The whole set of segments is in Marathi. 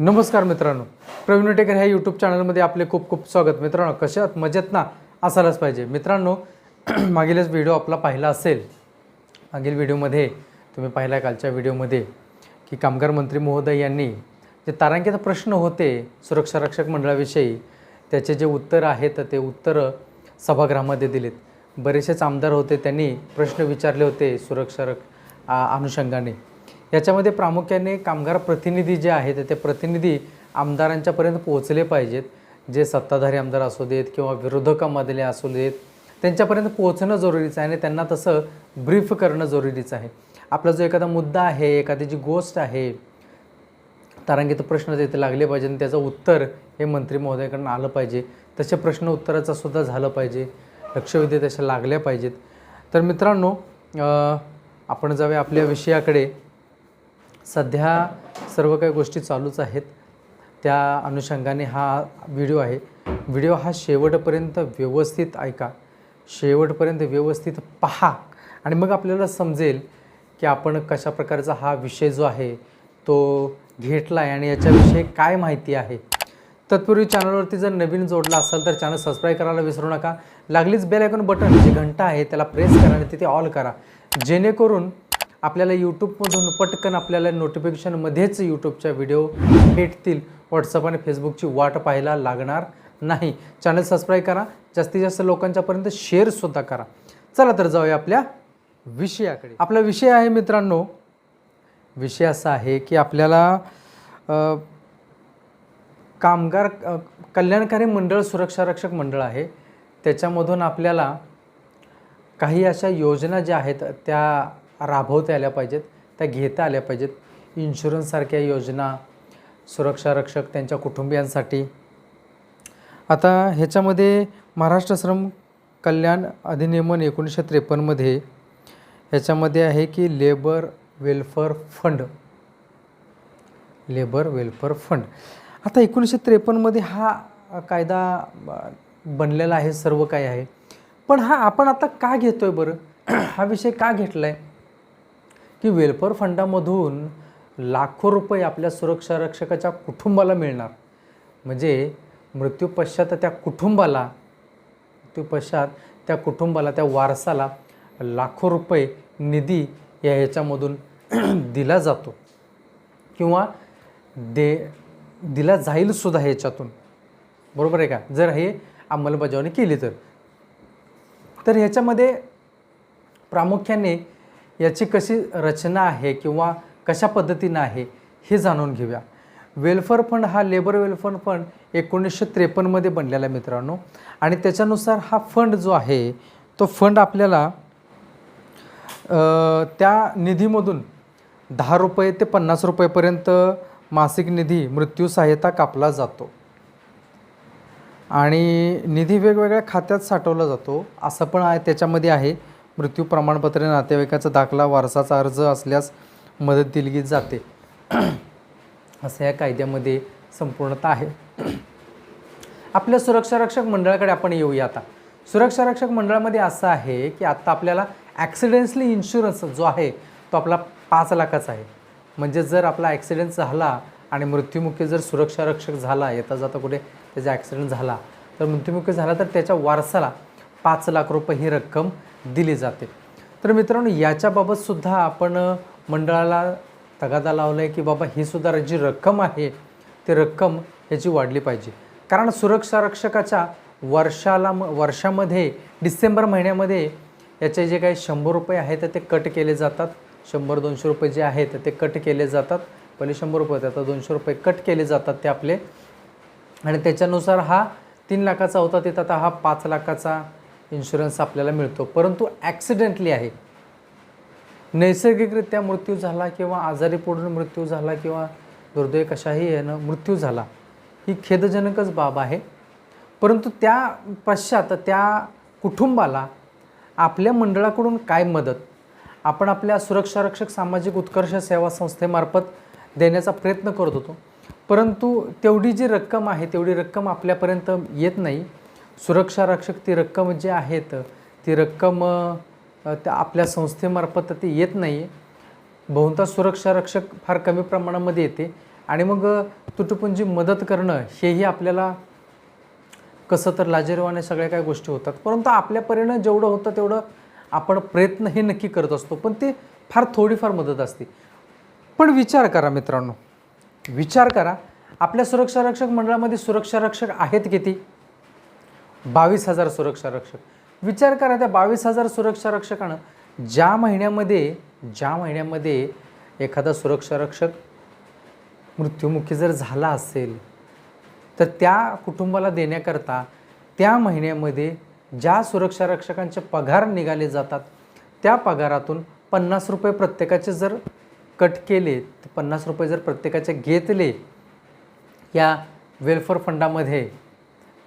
नमस्कार मित्रांनो. प्रवीण टेकर ह्या यूट्यूब चॅनलमध्ये आपले खूप खूप स्वागत. मित्रांनो कशात मजेत ना? असायलाच पाहिजे. मित्रांनो मागीलच व्हिडिओ आपला पाहिला असेल. मागील व्हिडिओमध्ये तुम्ही पाहिला कालच्या व्हिडिओमध्ये की कामगार मंत्री महोदय यांनी जे तारांकित प्रश्न होते सुरक्षा रक्षक मंडळाविषयी त्याचे जे उत्तर आहेत ते उत्तरं सभागृहामध्ये दिलेत. बरेचसेच आमदार होते त्यांनी प्रश्न विचारले होते सुरक्षा रक अनुषंगाने. याच्यामध्ये प्रामुख्याने कामगार प्रतिनिधी जे आहेत ते प्रतिनिधी आमदारांच्यापर्यंत पोहोचले पाहिजेत. जे सत्ताधारी आमदार असू देत किंवा विरोधकामधले असू देत त्यांच्यापर्यंत पोहोचणं जरुरीचं आहे आणि त्यांना तसं ब्रीफ करणं जरुरीचं आहे. आपला जो एखादा मुद्दा आहे एखादी जी गोष्ट आहे तारांकित प्रश्न तिथे लागले पाहिजे आणि त्याचं उत्तर हे मंत्री महोदयाकडून आलं पाहिजे. तसे प्रश्न उत्तराचं सुद्धा झालं पाहिजे. लक्षवेधी तशा लागल्या पाहिजेत. तर मित्रांनो आपण जाऊया आपल्या विषयाकडे. सध्या सर्व काही गोष्टी चालूच आहेत. त्या अनुषंगाने हा व्हिडिओ आहे. व्हिडिओ हा शेवटपर्यंत व्यवस्थित ऐका. शेवटपर्यंत व्यवस्थित पहा. आणि मग आपल्याला समजेल की आपण कशा प्रकारचा हा विषय जो आहे तो घेतला आहे आणि याच्याविषयी काय माहिती आहे. तत्पूर्वी चॅनलवरती जर नवीन जोडला असाल तर चॅनल सबस्क्राईब करायला विसरू नका. लागलीच बेल आयकॉन बटन जी घंटा आहे त्याला प्रेस करा आणि तिथे ऑल करा. जेणेकरून आपल्याला यूट्यूबमधून पटकन आपल्याला नोटिफिकेशनमध्येच यूट्यूबच्या व्हिडिओ भेटतील. व्हॉट्सअप आणि फेसबुकची वाट पाहायला लागणार नाही. चॅनल सबस्क्राईब करा. जास्तीत जास्त लोकांच्यापर्यंत शेअरसुद्धा करा. चला तर जाऊया आपल्या विषयाकडे. आपला विषय आहे मित्रांनो विषय असा आहे की आपल्याला कामगार कल्याणकारी मंडळ सुरक्षा रक्षक मंडळ आहे. त्याच्यामधून आपल्याला काही अशा योजना ज्या आहेत त्या राबवता आल्या पाहिजेत त्या घेता आल्या पाहिजेत. इन्शुरन्ससारख्या योजना सुरक्षा रक्षक त्यांच्या कुटुंबियांसाठी. आता ह्याच्यामध्ये महाराष्ट्र श्रम कल्याण अधिनियमन एकोणीसशे त्रेपन्नमध्ये ह्याच्यामध्ये आहे की labour welfare fund. Labour welfare fund. आता एकोणीसशे त्रेपन्नमध्ये हा कायदा बनलेला आहे सर्व काही आहे. पण हा आपण आता का घेतो आहे बरं? हा विषय का घेतला आहे की वेल्फेअर फंडामधून लाखो रुपये आपल्या सुरक्षा रक्षकाच्या कुटुंबाला मिळणार. म्हणजे मृत्यू पश्चात त्या कुटुंबाला मृत्यूपश्चात त्या कुटुंबाला त्या वारसाला लाखो रुपये निधी या ह्याच्यामधून दिला जातो. किंवा दे दिला जाईलसुद्धा ह्याच्यातून. बरोबर आहे का? जर हे अंमलबजावणी केली तर. तर ह्याच्यामध्ये प्रामुख्याने याची कशी रचना आहे किंवा कशा पद्धतीनं आहे हे जाणून घेऊया. वेलफेअर फंड हा लेबर वेलफेअर फंड एकोणीसशे त्रेपन्नमध्ये बनलेला आहे मित्रांनो. आणि त्याच्यानुसार हा फंड जो आहे तो फंड आपल्याला त्या निधीमधून दहा रुपये ते पन्नास रुपयेपर्यंत मासिक निधी मृत्यू सहाय्यता कापला जातो. आणि निधी वेगवेगळ्या खात्यात साठवला जातो असं पण आहे त्याच्यामध्ये आहे. मृत्यू प्रमाणपत्र नातेवाईकाचा दाखला वारसाचा अर्ज असल्यास मदत दिली जाते. असं या कायद्यामध्ये संपूर्णतः आहे. आपल्या सुरक्षा रक्षक मंडळाकडे आपण येऊया आता. सुरक्षा रक्षक मंडळामध्ये असं आहे की आत्ता आपल्याला ॲक्सिडेंटली इन्शुरन्स जो आहे तो आपला पाच लाखाचा आहे. म्हणजे जर आपला ॲक्सिडेंट झाला आणि मृत्युमुखी जर सुरक्षा रक्षक झाला येता जाता कुठे त्याचा ॲक्सिडेंट झाला तर मृत्युमुखी झाला तर त्याच्या वारसाला पाच लाख रुपये ही रक्कम दिली जाते. तर मित्रांनो याच्याबाबत सुद्धा आपण मंडळाला तगादा लावला आहे की बाबा ही सुद्धा जी रक्कम आहे ती रक्कम याची वाढली पाहिजे. कारण सुरक्षा रक्षकाच्या वर्षाला म वर्षामध्ये डिसेंबर महिन्यामध्ये याचे जे काही शंभर रुपये आहेत ते कट केले जातात. शंभर दोनशे रुपये जे आहेत ते कट केले जातात. पहिले शंभर रुपये होते आता दोनशे रुपये कट केले जातात ते आपले. आणि त्याच्यानुसार हा तीन लाखाचा होता तिथं आता हा पाच लाखाचा इन्शुरन्स आपल्याला मिळतो. परंतु ॲक्सिडेंटली आहे. नैसर्गिकरित्या मृत्यू झाला किंवा आजारी पडून मृत्यू झाला किंवा दुर्दैव कशाही यानं मृत्यू झाला ही खेदजनकच बाब आहे. परंतु त्या पश्चात त्या कुटुंबाला आपल्या मंडळाकडून काय मदत? आपण आपल्या सुरक्षा रक्षक सामाजिक उत्कर्ष सेवा संस्थेमार्फत देण्याचा प्रयत्न करत होतो. परंतु तेवढी जी रक्कम आहे तेवढी रक्कम आपल्यापर्यंत येत नाही. सुरक्षा रक्षक ती रक्कम जी आहेत ती रक्कम त्या आपल्या संस्थेमार्फत ती येत नाही बहुतांश सुरक्षा रक्षक फार कमी प्रमाणामध्ये येते. आणि मग तुटपुंजी मदत करणं हेही आपल्याला कसं तर लाजेरवाने सगळ्या काही गोष्टी होतात. परंतु आपल्या परीनं जेवढं होतं तेवढं आपण प्रयत्न हे नक्की करत असतो. पण ते फार थोडीफार मदत असते. पण विचार करा मित्रांनो. विचार करा. आपल्या सुरक्षा रक्षक मंडळामध्ये सुरक्षा रक्षक आहेत किती? बावीस हजार सुरक्षा रक्षक. विचार करा त्या बावीस हजार सुरक्षा रक्षकानं ज्या महिन्यामध्ये ज्या महिन्यामध्ये एखादा सुरक्षा रक्षक मृत्युमुखी जर झाला असेल तर त्या कुटुंबाला देण्याकरता त्या महिन्यामध्ये ज्या सुरक्षा रक्षकांचे पगार निघाले जातात त्या पगारातून पन्नास रुपये प्रत्येकाचे जर कट केले तर पन्नास रुपये जर प्रत्येकाचे घेतले या वेलफेअर फंडामध्ये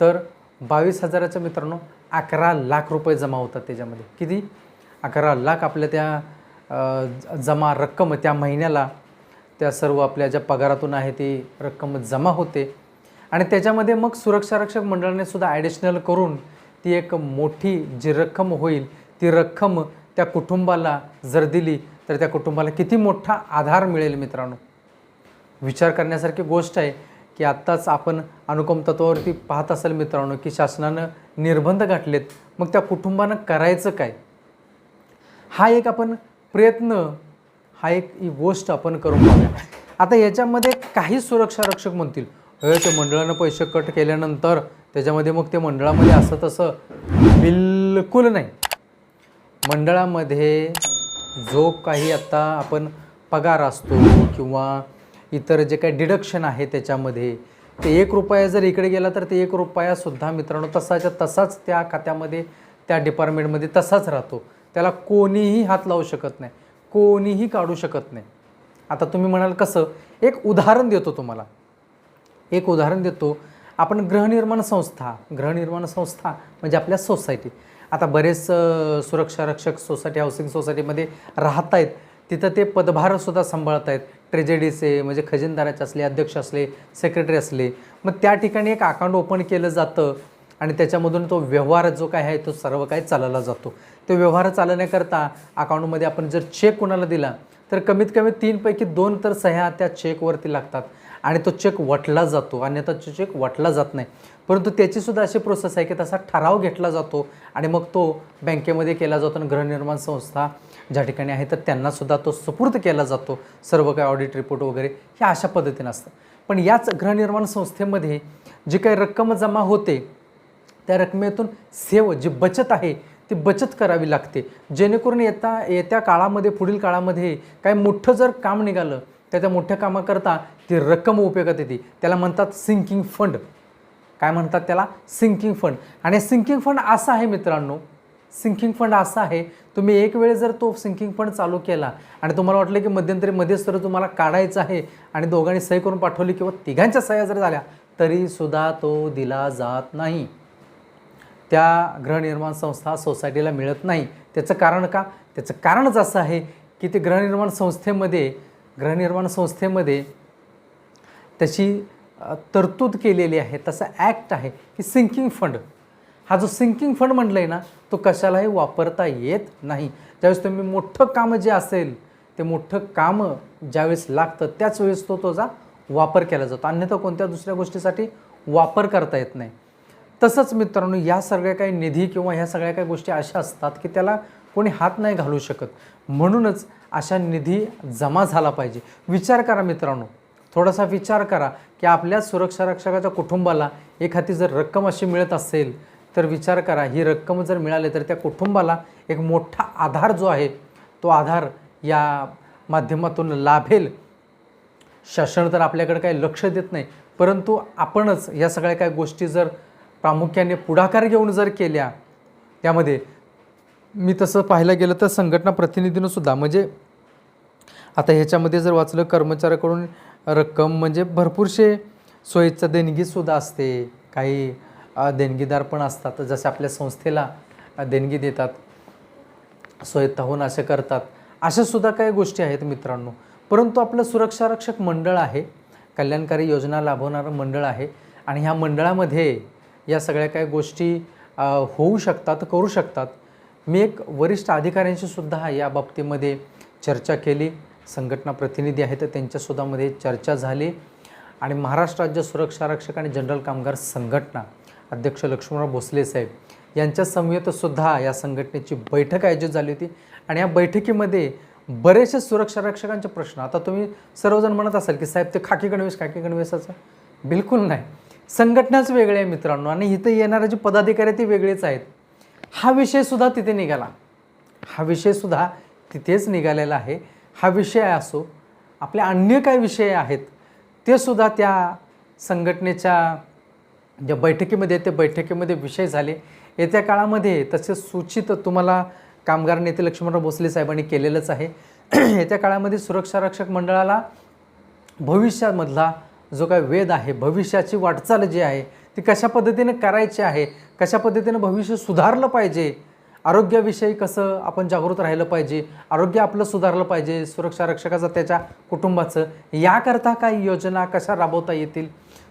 तर बावीस हजाराचं मित्रांनो अकरा लाख रुपये जमा होतात त्याच्यामध्ये. किती? अकरा लाख आपल्या त्या ज- जमा रक्कम त्या महिन्याला त्या सर्व आपल्या ज्या पगारातून आहे ती रक्कम जमा होते. आणि त्याच्यामध्ये मग सुरक्षा रक्षक मंडळाने सुद्धा ॲडिशनल करून ती एक मोठी जी रक्कम होईल ती रक्कम त्या कुटुंबाला जर दिली तर त्या कुटुंबाला किती मोठा आधार मिळेल मित्रांनो? विचार करण्यासारखी गोष्ट आहे. की आत्ताच आपण अनुकम तत्वावरती पाहत असाल मित्रांनो की शासनानं निर्बंध गाठलेत मग त्या कुटुंबानं करायचं काय? हा एक आपण प्रयत्न हा एक गोष्ट आपण करून पाहूया. आता याच्यामध्ये काही सुरक्षा रक्षक म्हणतील ते मंडळानं पैसे कट केल्यानंतर त्याच्यामध्ये मग ते मंडळामध्ये असं तसं बिलकुल नाही. मंडळामध्ये जो काही आत्ता आपण पगार असतो किंवा इतर जे काही डिडक्शन आहे त्याच्यामध्ये ते एक रुपया जर इकडे गेला तर ते एक रुपयासुद्धा मित्रांनो तसाच्या तसाच त्या खात्यामध्ये त्या डिपार्टमेंटमध्ये तसाच राहतो. त्याला कोणीही हात लावू शकत नाही. कोणीही काढू शकत नाही. आता तुम्ही म्हणाल कसं एक उदाहरण देतो तुम्हाला. एक उदाहरण देतो. आपण गृहनिर्माण संस्था गृहनिर्माण संस्था म्हणजे आपल्या सोसायटी. आता बरेच सुरक्षा रक्षक सोसायटी हाऊसिंग सोसायटीमध्ये राहत आहेत तिथं ते पदभारसुद्धा सांभाळत आहेत ट्रेजेडीचे म्हणजे खजिनदाराचे असले अध्यक्ष असले सेक्रेटरी असले मग त्या ठिकाणी एक अकाउंट ओपन केलं जातं आणि त्याच्यामधून तो व्यवहार जो काय आहे तो सर्व काही चालवला जातो. तो व्यवहार चालवण्याकरता अकाउंटमध्ये आपण जर चेक कोणाला दिला तर कमीत कमी तीनपैकी दोन तर सह्या त्या चेकवरती लागतात आणि तो चेक वटला जातो. अन्यथा तो चेक वटला जात नाही. परंतु त्याचीसुद्धा अशी प्रोसेस आहे की तसा ठराव घेतला जातो आणि मग तो बँकेमध्ये केला जातो आणि गृहनिर्माण संस्था ज्या ठिकाणी आहे तर त्यांनासुद्धा तो सुपूर्द केला जातो. सर्व काही ऑडिट रिपोर्ट वगैरे हे अशा पद्धतीनं असतं. पण याच गृहनिर्माण संस्थेमध्ये जी काही रक्कम जमा होते त्या रकमेतून सेव जी बचत आहे ती बचत करावी लागते. जेणेकरून येता येत्या काळामध्ये पुढील काळामध्ये काय मोठं जर काम निघालं तर त्या मोठ्या कामाकरता ती रक्कम उपयोगात येते. त्याला म्हणतात सिंकिंग फंड काय म्हणतात त्याला? सिंकिंग फंड आणि सिंकिंग फंड असा आहे मित्रांनो सिंकिंग फंड असा आहे तुम्ही एक वेळ जर तो सिंकिंग फंड चालू केला आणि तुम्हाला वाटलं की मध्यंतरी मध्येच तर तुम्हाला काढायचं आहे आणि दोघांनी सही करून पाठवली किंवा तिघांच्या सह्या जर झाल्या तरीसुद्धा तो दिला जात नाही. त्या गृहनिर्माण संस्था सोसायटीला मिळत नाही. त्याचं कारण का? त्याचं कारणच असं आहे की ते गृहनिर्माण संस्थेमध्ये गृहनिर्माण संस्थेमध्ये त्याची तरतूद केलेली आहे. तसा ॲक्ट आहे की सिंकिंग फंड हा जो सिंकिंग फंड म्हटलं आहे ना तो कशालाही वापरता येत नाही. ज्यावेळेस तुम्ही मोठं कामं जे असेल ते मोठं कामं ज्यावेळेस लागतं त्याच वेळेस तो त्याचा वापर केला जातो. अन्यथा कोणत्या दुसऱ्या गोष्टीसाठी वापर करता येत नाही. तसंच मित्रांनो या सगळ्या काही निधी किंवा ह्या सगळ्या काही गोष्टी अशा असतात की त्याला कोणी हात नाही घालू शकत. म्हणूनच अशा निधी जमा झाला पाहिजे. विचार करा मित्रांनो. थोडासा विचार करा की आपल्या सुरक्षा रक्षकाच्या कुटुंबाला एखादी जर रक्कम अशी मिळत असेल तर विचार करा ही रक्कम जर मिळाली तर त्या कुटुंबाला एक मोठा आधार जो आहे तो आधार या माध्यमातून लाभेल. शासन तर आपल्याकडे काही लक्ष देत नाही परंतु आपणच या सगळ्या काही गोष्टी जर प्रामुख्याने पुढाकार घेऊन जर केल्या त्यामध्ये मी तसं पाहायला गेलं तर संघटना प्रतिनिधीनं सुद्धा म्हणजे आता ह्याच्यामध्ये जर वाचलं कर्मचाऱ्याकडून रक्कम म्हणजे भरपूरशे सोयीचं देणगीसुद्धा असते. काही देणगीदार पण असतात. जसे आपल्या संस्थेला देणगी देतात स्वयंताहून असे करतात अशा सुद्धा काही गोष्टी आहेत मित्रांनो. परंतु आपलं सुरक्षारक्षक मंडळ आहे कल्याणकारी योजना लाभवणारं मंडळ आहे आणि ह्या मंडळामध्ये या सगळ्या काही गोष्टी होऊ शकतात करू शकतात. मी एक वरिष्ठ अधिकाऱ्यांशी सुद्धा या बाबतीमध्ये चर्चा केली. संघटना प्रतिनिधी आहेत तर त्यांच्यासुद्धामध्ये चर्चा झाली. आणि महाराष्ट्र राज्य सुरक्षा रक्षक आणि जनरल कामगार संघटना अध्यक्ष लक्ष्मणराव भोसले साहेब यांच्या समवेतसुद्धा या संघटनेची बैठक आयोजित झाली होती. आणि या बैठकीमध्ये बरेचसे सुरक्षा रक्षकांचे प्रश्न. आता तुम्ही सर्वजण म्हणत असाल की साहेब ते खाकी गणवेश खाकी गणवेशाचं? बिलकुल नाही. संघटनाच वेगळे आहे मित्रांनो. आणि इथं येणारे जे पदाधिकारी ते वेगळेच आहेत. हा विषयसुद्धा तिथे निघाला. हा विषयसुद्धा तिथेच निघालेला आहे. हा विषय असो आपले अन्य काय विषय आहेत ते सुद्धा त्या संघटनेच्या ज्या बैठकीमध्ये ते बैठकीमध्ये विषय झाले येत्या काळामध्ये तसे सूचित तुम्हाला कामगार नेते लक्ष्मणराव भोसले साहेबांनी केलेलंच आहे. येत्या काळामध्ये सुरक्षा रक्षक मंडळाला भविष्यामधला जो काय वेद आहे भविष्याची वाटचाल जी आहे ती कशा पद्धतीने करायची आहे कशा पद्धतीने भविष्य सुधारलं पाहिजे आरोग्याविषयी कसं आपण जागृत राहिलं पाहिजे आरोग्य आपलं सुधारलं पाहिजे सुरक्षा रक्षकाचं त्याच्या कुटुंबाचं याकरता काही योजना कशा राबवता येतील?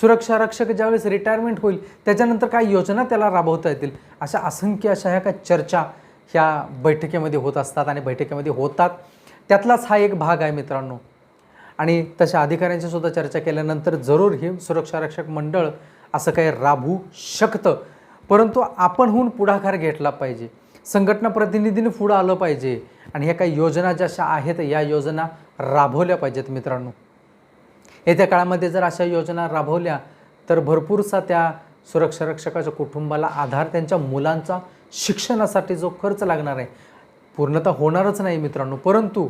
सुरक्षा रक्षक ज्यावेळेस रिटायरमेंट होईल त्याच्यानंतर काय योजना त्याला राबवता येतील? अशा असंख्य अशा ह्या काही चर्चा ह्या बैठकीमध्ये होत असतात आणि बैठकीमध्ये होतात. त्यातलाच हा एक भाग आहे मित्रांनो. आणि तशा अधिकाऱ्यांची सुद्धा चर्चा केल्यानंतर जरूर हे सुरक्षा रक्षक मंडळ असं काही राबवू शकतं. परंतु आपणहून पुढाकार घेतला पाहिजे. संघटना प्रतिनिधीने पुढं आलं पाहिजे. आणि ह्या काही योजना ज्या आहेत या योजना राबवल्या पाहिजेत मित्रांनो. येत्या काळामध्ये जर अशा योजना राबवल्या तर भरपूरसा त्या सुरक्षा रक्षकाच्या कुटुंबाला आधार त्यांच्या मुलांचा शिक्षणासाठी जो खर्च लागणार आहे पूर्णतः होणारच नाही मित्रांनो. परंतु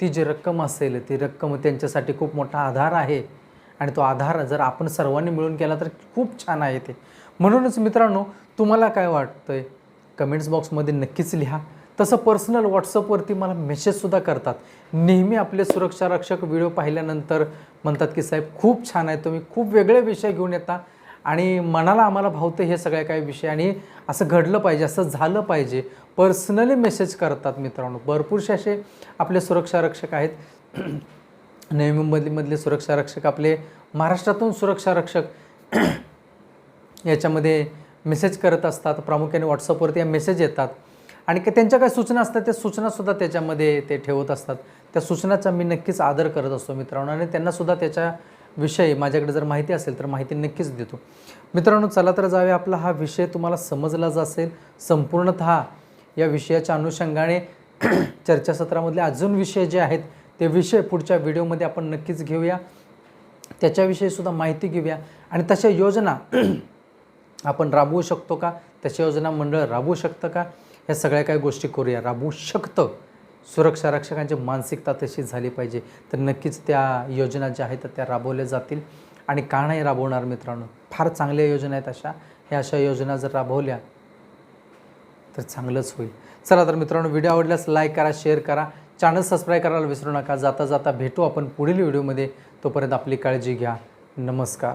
ती जी रक्कम असेल ती रक्कम त्यांच्यासाठी खूप मोठा आधार आहे. आणि तो आधार जर आपण सर्वांनी मिळून केला तर खूप छान आहे ते. म्हणूनच मित्रांनो तुम्हाला काय वाटतं आहे कमेंट्स बॉक्समध्ये नक्कीच लिहा. तसं पर्सनल व्हॉट्सअपवरती मला मेसेजसुद्धा करतात. नेहमी आपले सुरक्षा रक्षक व्हिडिओ पाहिल्यानंतर म्हणतात की साहेब खूप छान आहे. तुम्ही खूप वेगळे विषय घेऊन येता आणि मनाला आम्हाला भावतं हे सगळे काही विषय आणि असं घडलं पाहिजे असं झालं पाहिजे. पर्सनली मेसेज करतात मित्रांनो. भरपूरसे असे आपले सुरक्षा रक्षक आहेत. नवी मुंबईमधले सुरक्षा रक्षक आपले महाराष्ट्रातून सुरक्षा रक्षक याच्यामध्ये मेसेज करत असतात. प्रामुख्याने व्हॉट्सअपवरती या मेसेज येतात. आणि त्यांच्या काय सूचना असतात त्या सूचनासुद्धा त्याच्यामध्ये ते ठेवत असतात. त्या सूचनाचा मी नक्कीच आदर करत असतो मित्रांनो आणि त्यांनासुद्धा त्याच्याविषयी माझ्याकडे जर माहिती असेल तर माहिती नक्कीच देतो. मित्रांनो चला तर जावे आपला हा विषय तुम्हाला समजलाच असेल संपूर्णतः या विषयाच्या अनुषंगाने चर्चासत्रामधले अजून विषय जे आहेत ते विषय पुढच्या व्हिडिओमध्ये आपण नक्कीच घेऊया. त्याच्याविषयीसुद्धा माहिती घेऊया आणि तशा योजना आपण राबवू शकतो का? तशा योजना मंडळ राबवू शकतं का? ह्या सगळ्या काही गोष्टी करूया. राबवू शकतं. सुरक्षा रक्षकांची मानसिकता तशी झाली पाहिजे. तर नक्कीच त्या योजना ज्या आहेत त्या राबवल्या जातील. आणि का नाही राबवणार मित्रांनो? फार चांगल्या योजना आहेत अशा. ह्या अशा योजना जर राबवल्या तर चांगलंच होईल. चला तर मित्रांनो व्हिडिओ आवडल्यास लाईक करा शेअर करा. चॅनल सबस्क्राईब करायला विसरू नका. जाता जाता भेटू आपण पुढील व्हिडिओमध्ये. तोपर्यंत आपली काळजी घ्या. नमस्कार.